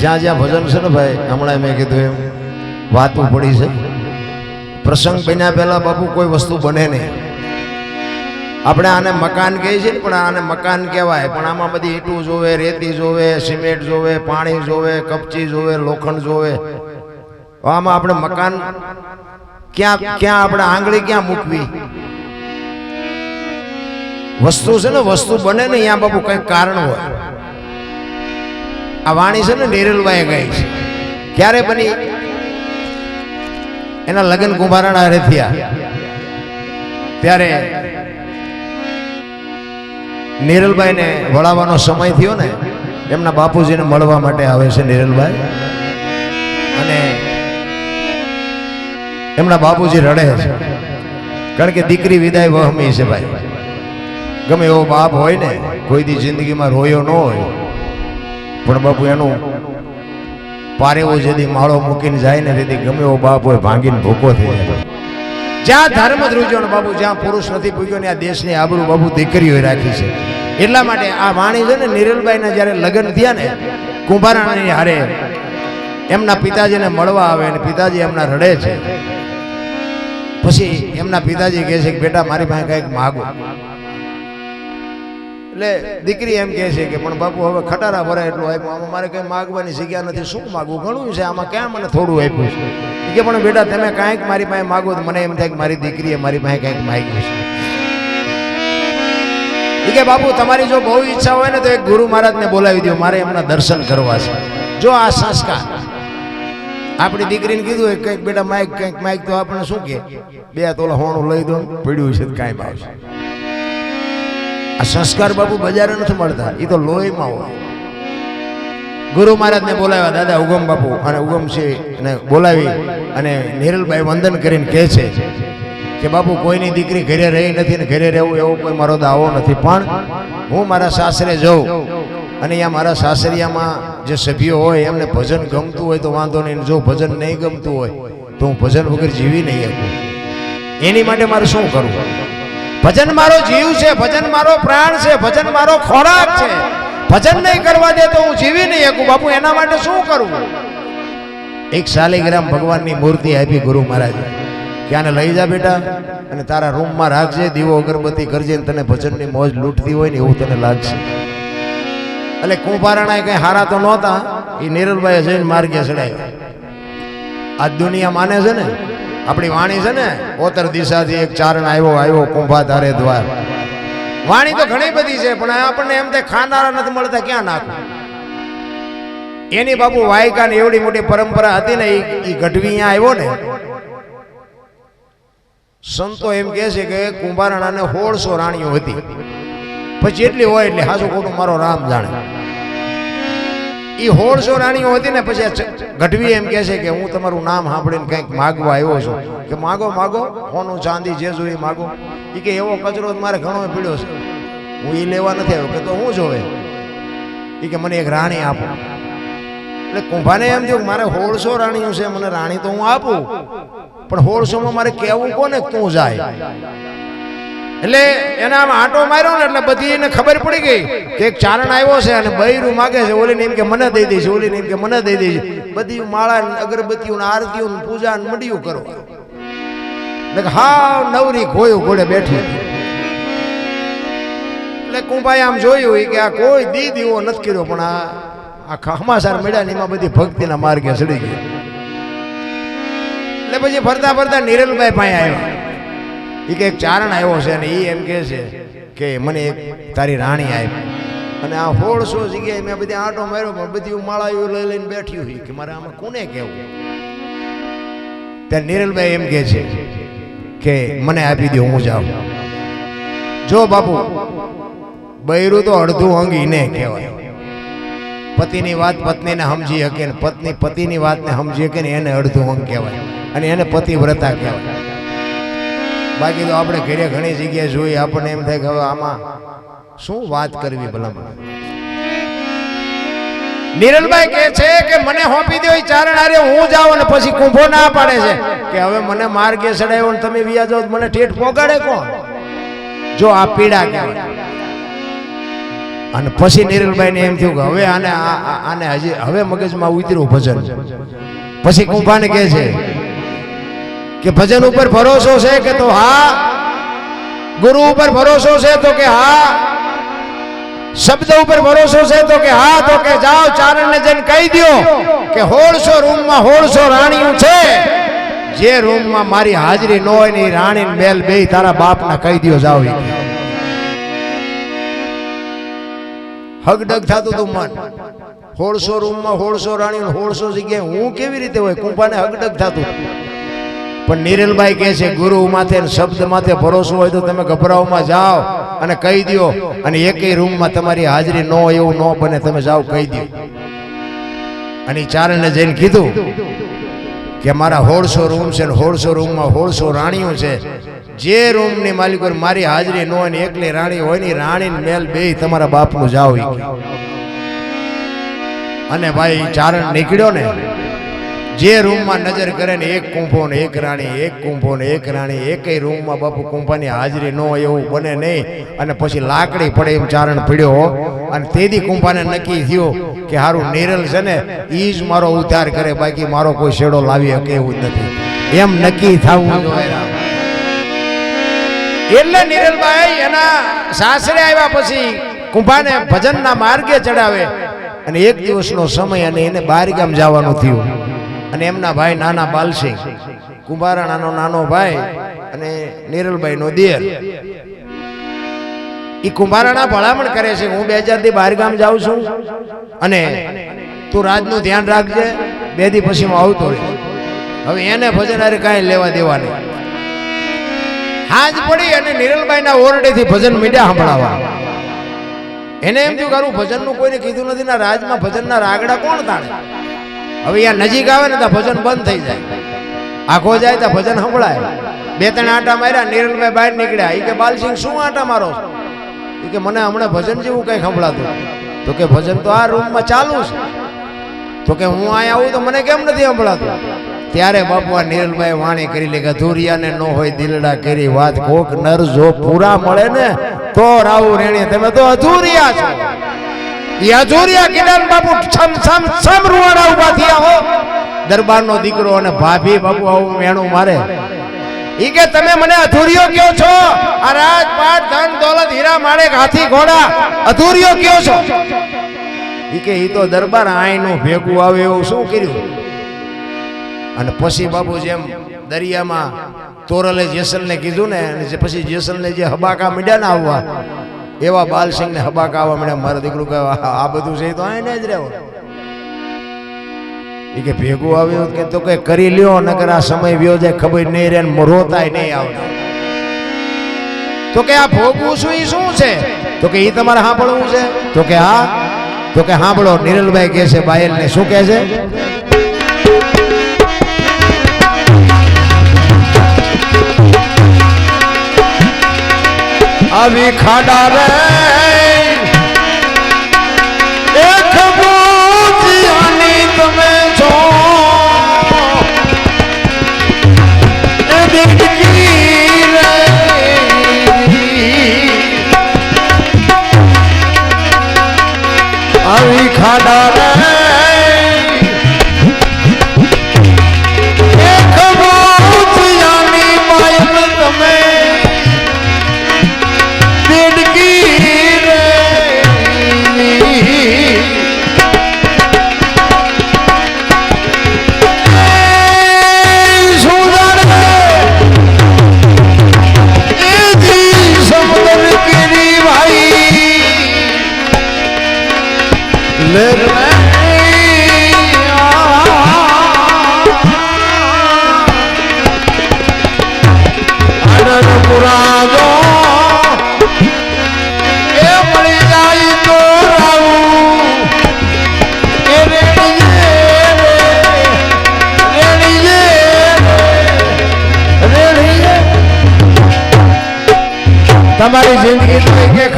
જ્યાં જ્યાં ભજન છે ને ભાઈ હમણાં મેં કીધું એમ, વાતું પડી છે. પ્રસંગ બન્યા પહેલા બાપુ કોઈ વસ્તુ બને નહીં. આપણે આને મકાન કહીએ છીએ ને, પણ આને મકાન કહેવાય. પણ આમાં બધી ઈંટું જોવે, રેતી જોવે, સિમેન્ટ જોવે, પાણી જોવે, કપચી જોવે, લોખંડ જોવે. આમાં આપણે મકાન ક્યાં ક્યાં આપણે આંગળી ક્યાં મૂકવી? વસ્તુ છે ને, વસ્તુ બને ને અહીંયા બાપુ કંઈક કારણ હોય. આ વાણી છે ને નિરલબાઈ ગઈ છે. ક્યારે બની? એના લગ્ન કુંભારાણા હારે થયા. ત્યારે નિરલભાઈને વળાવવાનો સમય થયો ને, એમના બાપુજીને મળવા માટે આવે છે નિરલભાઈ. અને એમના બાપુજી રડે છે. કારણ કે દીકરી વિદાય વહમી છે ભાઈ. ગમે એવો બાપ હોય ને કોઈ દી જિંદગીમાં રોયો ન હોય. પણ બાપુ એનું પારેવો જેથી માળો મૂકીને જાય ને તેથી ગમે એવો બાપ હોય ભાંગીને ભૂકો થઈ જાય. જ્યાં ધર્મ ધ્રુજ્યો ને જ્યાં પુરુષ નથી પૂગ્યો ને આ દેશની આબરૂ બાબુ દીકરીઓએ રાખી છે. એટલા માટે આ વાણી છે ને નિરલભાઈના જ્યારે લગ્ન થયા ને કુંભારાણાની હારે, એમના પિતાજીને મળવા આવે અને પિતાજી એમના રડે છે. પછી એમના પિતાજી કહે છે કે, બેટા, મારી પાસે કંઈક માગો. એટલે દીકરી એમ કહે છે કે, પણ બાપુ, હવે ખટારા ભરાય એટલું આપ્યું. આમાં મારે કંઈ માગવાની જગ્યા નથી. શું માગવું? ઘણું છે. આમાં ક્યાં મને થોડું આપ્યું છે? કે પણ બેટા, તમે કાંઈક મારી પાસે માગો તો મને એમ થાય કે મારી દીકરીએ મારી પાસે કાંઈક માગ્યું છે. કે બાપુ, તમારી જો બહુ ઈચ્છા હોય ને તો એક ગુરુ મહારાજને બોલાવી દો મારે એમના દર્શન કરવા છે. જો આ સંસ્કાર. આપણી દીકરીને કીધું હોય કંઈક બેટા, માઇક, કંઈક માઇક તો આપણે શું કે બે તોલા હોણું લઈ દો પીડ્યું છે કાંઈ ભાવશે આ સંસ્કાર બાપુ બજારે નથી મળતા. એ તો લોહીમાં હોય. ગુરુ મહારાજને બોલાવ્યા, દાદા, ઉગમ બાપુ. અને ઉગમસિંહને બોલાવી અને નિરલભાઈ વંદન કરીને કહે છે કે, બાપુ, કોઈની દીકરી ઘરે રહી નથી ને ઘરે રહેવું એવો કોઈ મારો દાવો નથી. પણ હું મારા સાસરે જાઉં અને અહીંયા મારા સાસરિયામાં જે સભ્યો હોય એમને ભજન ગમતું હોય તો વાંધો નહીં. જો ભજન નહીં ગમતું હોય તો હું ભજન વગર જીવી નહીં શકું. એની માટે મારે શું કરવું? ભજન મારો જીવ છે, ભજન મારો પ્રાણ છે, ભજન મારો ખોરાક છે. ભજન નહીં કરવા દે તો હું જીવી નહીં શકું. બાપુ, એના માટે શું કરવું એક શાલિગ્રામ ભગવાનની મૂર્તિ આપી ગુરુ મહારાજ. કે આને લઈ જા બેટા, અને તારા રૂમમાં રાખજે, દીવો અગરબત્તી કરજે ને તને ભજનની મોજ લૂંટતી હોય ને એવું તને લાગશે. એટલે કુંભારાણા કઈ હારા તો નહોતા, એ નિરલભાઈ જઈને માર્ગે ચડાવ્યા. આ દુનિયા માને છે ને આપણી વાણી છે ને, ઓતર દિશાથી એક ચારણ આવ્યો આવ્યો કુંભા ધારે દ્વાર. વાણી તો ઘણી બધી છે, પણ આપણને એમ તે ખાનારા નથી મળતા, ક્યાં નાખું એની બાપુ વાયકા ની એવડી મોટી પરંપરા હતી ને એ ગઢવી અહીંયા આવ્યો ને, સંતો એમ કહે છે કે કુંભારાણાને સોળસો રાણીઓ હતી. પછી એટલી હોય એટલે હાસુ ખોટું મારો રામ જાણે. એ હોળસો રાણીઓ હતી ને, પછી ગઢવી એમ કહે છે કે હું તમારું નામ સાંભળીને કંઈક માગવા આવ્યો છું. કે માગો માગો, હોનું ચાંદી જે જોઈએ માગો. એ કે એવો કચરો મારે ઘણો પીડ્યો છે. હું એ લેવા નથી આવ્યો, કે તો હું જોવે? એ કે મને એક રાણી આપો. એટલે કુંભાને એમ થયું મારે હોળસો રાણીઓ છે, મને રાણી તો હું આપું. પણ હોળસોમાં મારે કહેવું કોને તું જાય? એટલે એના આમ આંટો માર્યો ને એટલે બધી એને ખબર પડી ગઈ કે એક ચારણ આવ્યો છે અને બૈરું માગે છે. ઓલીને એમ કે મને દઈ દઈશ ઓલીને એમ કે મને દઈ દઈશ બધી માળા અગરબત્તીઓ આરતીઓ પૂજા મડિયું કરો. હાવ નવરી ખોયું ઘોડે બેઠી એટલે કુંભાઈ આમ જોયું કે આ કોઈ દી દીવો નથી કર્યો, પણ આ આ હમાસાર મળ્યા ને એમાં બધી ભક્તિના માર્ગે ચડી ગઈ. એટલે પછી ફરતા ફરતા નિરલભાઈ પાસે આવ્યા. એ કે એક ચારણ આવ્યો છે અને એ એમ કહે છે કે મને એક તારી રાણી આવી અને આ હોળસો જગ્યાએ મેં બધી આંટો માર્યો, પણ બધી માળાઓ લઈ લઈને બેઠી હોય કે મારે આમાં કોને કહેવું? ત્યારે નિરલભાઈ એમ કહે છે કે મને આપી દો હું જાઉં. જો બાપુ, બૈરું તો અડધું અંગ ઈને કહેવાય. પતિની વાત પત્નીને સમજી શકે ને પત્ની પતિની વાતને સમજી શકે ને એને અડધું અંગ કહેવાય. અને એને પતિવ્રતા કહેવાય. બાકી તો આપણે ઘેરે ઘણી જગ્યાએ જોઈએ, આપણને એમ થાય કે હવે આમાં શું વાત કરવી ભલામણ. નિરલભાઈ કહે છે કે મને હોપી દો ચારણ આરે હું જાઉં અને પછી કુંભો ના પાડે છે. કે હવે મને માર્ગે ચડાયો ને તમે વ્યા જાઓ મને ઠેઠ પોગાડે કોણ? જો આ પીડા કહેવાય. અને પછી નિરલભાઈને એમ થયું કે હવે આને આને હજી હવે મગજમાં ઉતર્યું ભજન. પછી કુંભાને કહે છે કે ભજન ઉપર ભરોસો છે કે તો હા? ગુરુ ઉપર ભરોસો છે તો કે હા? શબ્દ ઉપર ભરોસો છે તો કે હા? તો કે જાઓ, ચારણને જઈને કહી દો કે હોળસો રૂમમાં હોળસો રાણીઓ છે. જે રૂમમાં મારી હાજરી ન હોય ને એ રાણી બેલ બે તારા બાપના કહી દ્યો, જાઓ હગડગ થતું તું મન. હોળસો રૂમમાં હોળસો રાણી હોળસો જગ્યાએ હું કેવી રીતે હોય? કુંભાને હગડગ થતું. પણ નિરલભાઈ કહે છે, ગુરુ માથે શબ્દ માથે ભરોસો હોય તો તમે ગભરાવમાં જાઓ અને કહી દ્યો. અને એકેય રૂમમાં તમારી હાજરી ન હોય એવું ન બને, તમે જાઓ, કહી દો અને ચારણે જઈને કીધું કે, મારા હોળસો રૂમ છે ને હોળસો રૂમમાં હોળસો રાણીઓ છે. જે રૂમની માલિક મારી હાજરી ન હોય ને એકલી રાણી હોય ને રાણી મેલ બે તમારા બાપનું જાઓ અને ભાઈ ચારણ નીકળ્યો ને જે રૂમમાં નજર કરે ને એક કુંભો ને એક રાણી, એક કુંભો ને એક રાણી, એકેય રૂમમાં બાપુ કુંભાની હાજરી ન હોય એવું બને નહીં. અને પછી લાકડી પડે એમ ચારણ પડ્યો અને તેથી કુંભાને નક્કી થયો કે હારું નિરલ છે ને એ જ મારો ઉદ્ધાર કરે, બાકી મારો કોઈ શેડો લાવી શકે એવું નથી. એમ નક્કી થવું એટલે નિરલભાઈ એના સાસરે આવ્યા પછી કુંભાને ભજનના માર્ગે ચડાવે. અને એક દિવસનો સમય અને એને બહાર ગામ જવાનું થયું. અને એમના ભાઈ નાના બાલસિંહ. કુંભારાણાનો નાનો ભાઈ અને નિરલભાઈ નો દેર એ કુંભારાણા ભલામણ કરે છે હું બે હજારથી બહાર ગામ જાઉં છું અને તું રાજનું ધ્યાન રાખજે, બે દી પછી હું આવતો રહીશ. હવે એને ભજન હારે કાંઈ લેવા દેવા નહીં. હાજ પડી અને નિરલભાઈના ઓરડેથી ભજન મીડિયા સંભળાવા. એને એમ થયું કરું ભજનનું કોઈને કીધું નથી, ના રાજમાં ભજનના રાગડા કોણ તાણે? હવે અહીંયા નજીક આવે ને તો ભજન બંધ થઈ જાય. આખો જાય તો ભજન સંભળાય. બે ત્રણ આટા માર્યા, નિરલભાઈ બહાર નીકળ્યા. એ કે, બાલસિંહ, શું આટા મારો એ કે, મને હમણાં ભજન જેવું કંઈ સંભળાતું. તો કે, ભજન તો આ રૂમમાં ચાલુ છે. તો કે, હું અહીંયા આવું તો મને કેમ નથી સંભળાતું? ત્યારે બાપુ આ નિરલભાઈ વાણી કરી લે કે ધુરિયાને ન હોય દિલડા કરી વાત. કોક નર જો પૂરા મળે ને, તો રાવું રેણી. તમે તો અધૂરિયા છો. ઈ અધૂરિયા બાપુ છમ છમ છમ રૂવાડા ઊભા થયા હો. દરબારનો દીકરો અને ભાભી બાપુ આવું મેણું મારે. ઈ કે તમે મને અધૂરિયો કયો છો? આ રાજપાટ, ધન, દોલત, હીરા, માણેક, હાથી, ઘોડા અધૂરિયો કયો છો? ઈ કે ઈ તો દરબાર આઈનું ભેગું આવે એવું શું કર્યું? અને પછી બાબુ જેમ દરિયામાં તોરલે જેસલને કીધું ને, અને પછી જેસલને જે હબાકા મીડ્યા ને આવવા એવા બાલસિંહને હબાકા આવવા મીડ્યા મારા દીકરું કહે, આ બધું છે તો એને જ રહેવો. એ કે ભેગું આવ્યું કે તો કે કરી લ્યો, નકર આ સમય વ્યો જાય, ખબર નહીં રહે ને રોતાય નહીં આવતો. તો કે આ ભોગવું શું એ શું છે? તો કે એ તમારે સાંભળવું છે? તો કે હા. તો કે સાંભળો, નિરલભાઈ કહે છે બાયલ ને શું કહે છે? આવી ખાડા રે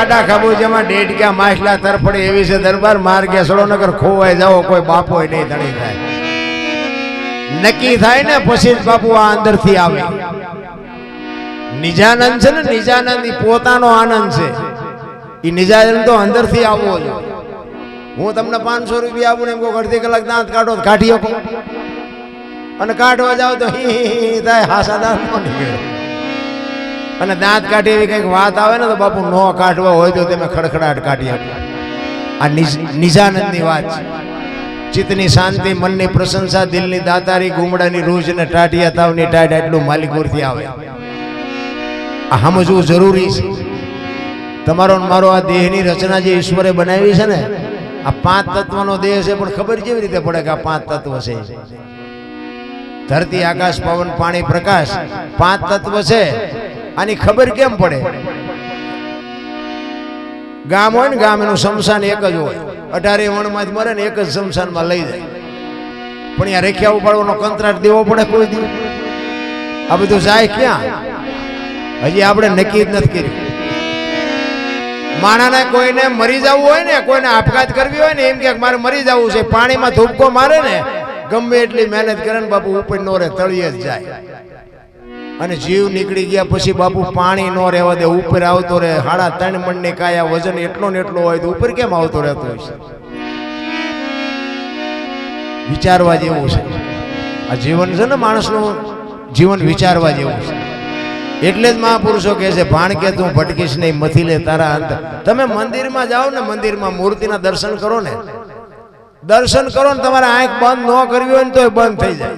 ખાડા ખાબોચામાં ડેડક્યા માછલા તરફડે એવી છે, દરબાર માર્ગે સડો નગર ખોવાઈ જાઓ, કોઈ બાપો નહીં, ધણી થાય. નક્કી થાય ને, પછી જ બાપુ આ અંદરથી આવે. નિજાનંદ છે ને, નિજાનંદ એ પોતાનો આનંદ છે. એ નિજાનંદ તો અંદરથી આવવો જોઈએ હું તમને પાંચસો રૂપિયા આપું ને એમ કહું અડધી કલાક દાંત કાઢો કાઢી શકો અને કાઢવા જાવ તો હી થાય હાસા દાંત ન નીકળે. અને દાંત કાઢી એવી કંઈક વાત આવે ને તો બાપુ નો કાઢવા હોય તો તમે ખડખડાટ કાઢી આપો. આ નિજ- નિજાનંદની વાત છે. ચિત્તની શાંતિ, મનની પ્રશંસા, દિલની દાતારી, ગુમડાની રૂજ ને ટાટિયા તાવની ટાઢ એટલું માલિકુરથી આવે. આ સમજવું જરૂરી છે. તમારો મારો આ દેહની રચના જે ઈશ્વરે બનાવી છે ને, આ પાંચ તત્વનો દેહ છે, પણ ખબર કેવી રીતે પડે કે આ પાંચ તત્વ છે? ધરતી, આકાશ, પવન, પાણી, પ્રકાશ, પાંચ તત્વ છે. આની ખબર કેમ પડે? ગામ હોય ને ગામ એનું શમશાન એક જ હોય. અઢારે વણમાંથી મરે ને એક જ શમશાનમાં લઈ જાય. પણ અહીંયા રેખ્યા ઉપાડવાનો કંત્રાટ દેવો પડે કોઈ દી? આ બધું જાય ક્યાં? હજી આપણે નક્કી જ નથી કર્યું. માણાને કોઈને મરી જવું હોય ને, કોઈને આપઘાત કરવી હોય ને, એમ કે મારે મરી જવું છે. પાણીમાં ધૂપકો મારે ને, ગમે એટલી મહેનત કરે ને બાપુ ઉપર નો રહે તળીએ જ જાય. અને જીવ નીકળી ગયા પછી બાપુ પાણી નો રહેવા દે, ઉપર આવતો રહે, હાડા ત્રણ મણની કાયા વજન એટલો ને એટલો હોય તો ઉપર કેમ આવતો રહેતો હોય છે? વિચારવા જેવું છે. આ જીવન છે ને માણસનું, જીવન વિચારવા જેવું છે. એટલે જ મહાપુરુષો કહે છે, ભાણ કે તું ભટકીશ નહીં, મથી લે તારા અંત. તમે મંદિરમાં જાઓ ને, મંદિરમાં મૂર્તિના દર્શન કરો ને. દર્શન કરો ને, તમારે આંખ બંધ ન કરવી હોય ને તો બંધ થઈ જાય.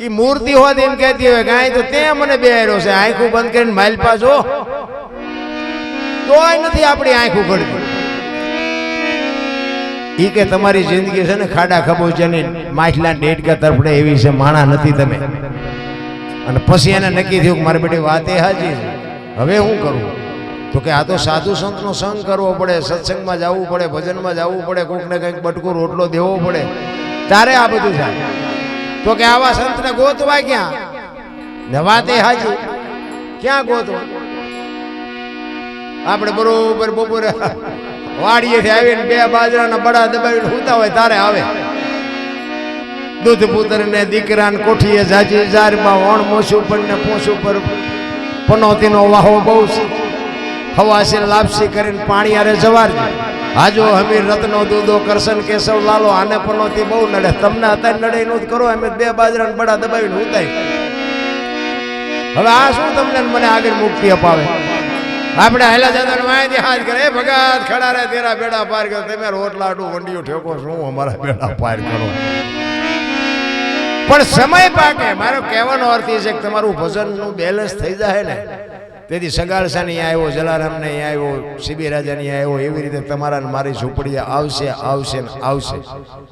એ મૂર્તિ હોત એમ કહેતી હોય કાંઈ તો તે મને બેહાર્યો છે, આંખું બંધ કરીને માઇલ પાછો. તોય નથી આપણી આંખ ઉઘડતી. એ કે તમારી જિંદગી છે ને ખાડા ખબોચિયાની માછલા ડેટકા તરફડે એવી છે, માણા નથી તમે. અને પછી એને નક્કી થયું કે મારી બેટી વાત એ હાજી છે. હવે હું કરું? તો કે આ તો સાધુ સંતનો સંગ કરવો પડે, સત્સંગમાં જવું પડે, ભજનમાં જવું પડે કોઈકને કંઈક બટકું રોટલો દેવો પડે. તારે આ બધું થાય. તો કે આવા સંતને ગોતવા ક્યાં? વાત હાજી. ક્યાં ગોતવા? આપણે બરોબર બપોરે વાડીએથી આવીને બે બાજરાના બડા દબાવીને સૂતા હોય તારે આવે. દૂધ પુત્ર ને દીકરા ને કોઠીએ જાજી જારમાં વણ મોસું પણ ને પોસું પર પનોતીનો વાહો બહુ છે હવાસી લાપસી કરીને પાણી આરે જવાર આજો હમીર રત્નો દૂધો કરશન કેશવ લાલો, આને પનોતી બહુ નડે. તમને અત્યારે નડે નું જ કરો, અમે બે બાજરા બડા દબાવીને ઉતાય હવે આ શું તમને મને આગળ મુક્તિ અપાવે? આપણે હેલા જતા માહિતી હાથ કરે. "એ ભગત, ખડા રે, તેરા બેડા પાર કરો. તમે રોટલાડું વંડિયું ઠેકો શું અમારા બેડા પાર કરો. પણ સમય પાકે. મારો કહેવાનો અર્થ એ છે કે તમારું ભજનનું બેલેન્સ થઈ જાય ને. તેથી સગાળસા નહીં આવ્યો, જલારામ નહીં આવ્યો શિબી રાજા નહીં આવ્યો, એવી રીતે તમારા મારી ઝૂંપડી આવશે આવશે ને આવશે.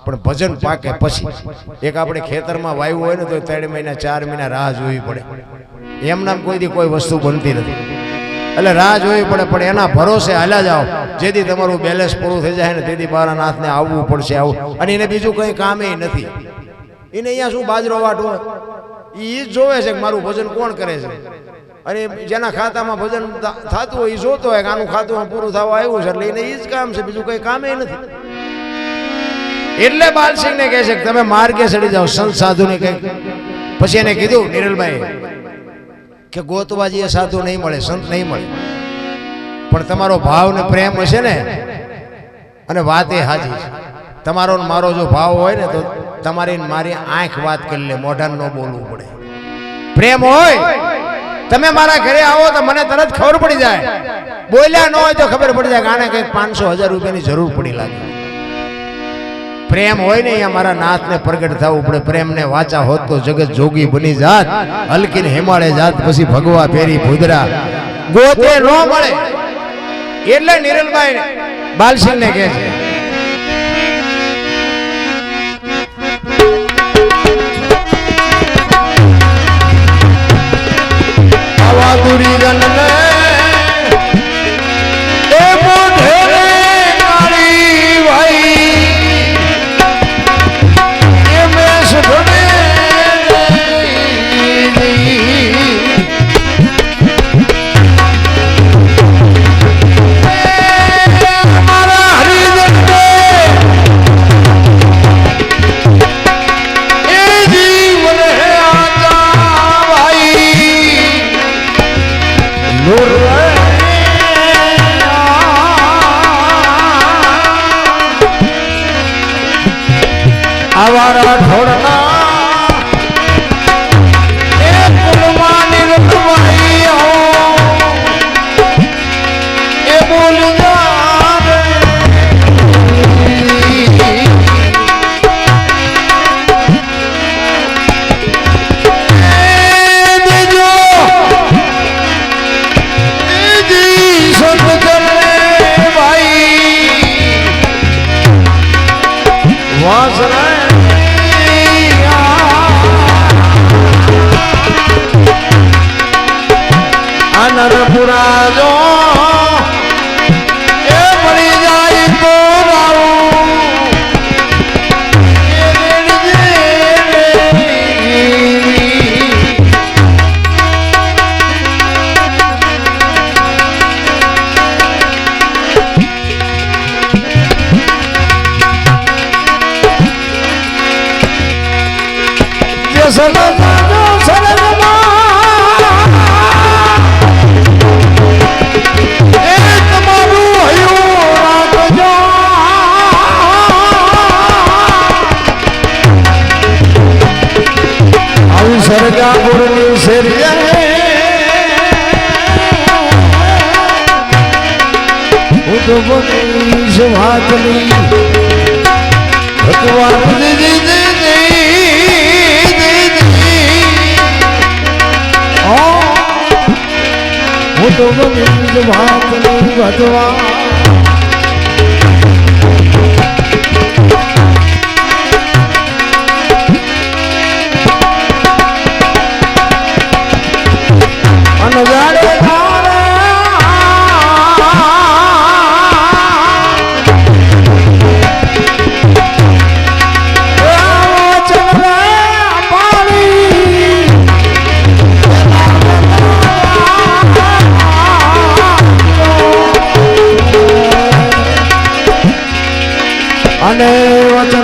પણ ભજન પાકે પછી. એક આપણે ખેતરમાં વાવ્યું હોય ને તો ત્રણ મહિના, ચાર મહિના રાહ જોવી પડે. એમના કોઈથી કોઈ વસ્તુ બનતી નથી. એટલે રાહ જોવી પડે, પણ એના ભરોસે હાલ્યા જાઓ. જેથી તમારું બેલેન્સ પૂરું થઈ જાય ને તેથી મારા નાથને આવવું પડશે આવું. અને એને બીજું કંઈ કામે નથી. એને અહીંયા શું બાજરો વાટવો? એ જ જોવે છે કે મારું ભજન કોણ કરે છે. અને જેના ખાતામાં ભજન થતું હોય એ જોતો હોય કે આનું ખાતું પૂરું થવા આવ્યું છે એટલે એને એ જ કામ છે, બીજું કંઈ કામે નથી. એટલે બાલસિંહને કહે છે કે તમે માર્ગે ચડી જાઓ સંત સાધુને કંઈક પછી એને કીધું, નિરલભાઈ, કે ગોતવાજી એ સાધુ નહીં મળે, સંત નહીં મળે. પણ તમારો ભાવ ને પ્રેમ હશે ને, અને વાત એ હાજી છે. તમારો મારો જો ભાવ હોય ને, તો તમારી મારી આંખ વાત કરી લે મોઢા ન બોલવું પડે. પ્રેમ હોય તમે મારા ઘરે આવો તો મને તરત ખબર પડી જાય. બોલ્યા ન હોય તો ખબર પડી જાય આને કંઈક પાંચસો હજાર રૂપિયાની જરૂર પડી લાગે. પ્રેમ હોય ને અહીંયા મારા નાથને પ્રગટ થવું પડે. પ્રેમને વાચા હોત તો જગત જોગી બની જાત. હલકીને હિમાળે જાત પછી ભગવા ફેરી ભૂદરા. ગોતે ન મળે. એટલે નિરલભાઈ બાલસિંહને કહે છે Lord. સરગાપુરની શેરિયા ઉદ્ભવની વાતની ભગવાન ભજવાની ભજવા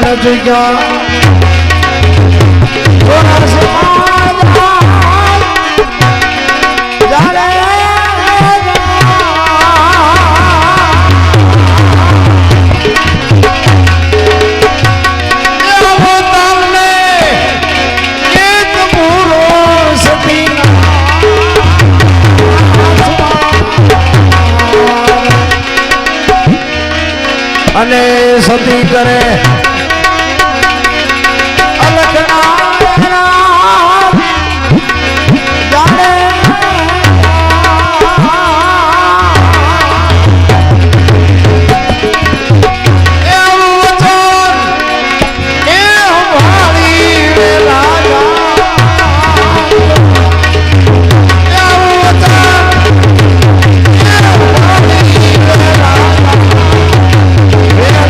નથી ગયા અને સતી કરે